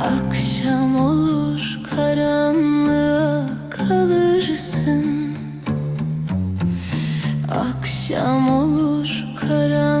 Akşam olur karanlığa kalırsın. Akşam olur karanlığa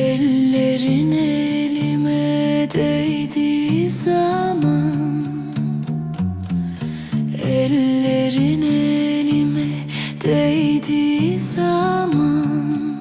Ellerin elime değdiği zaman Ellerin elime değdiği zaman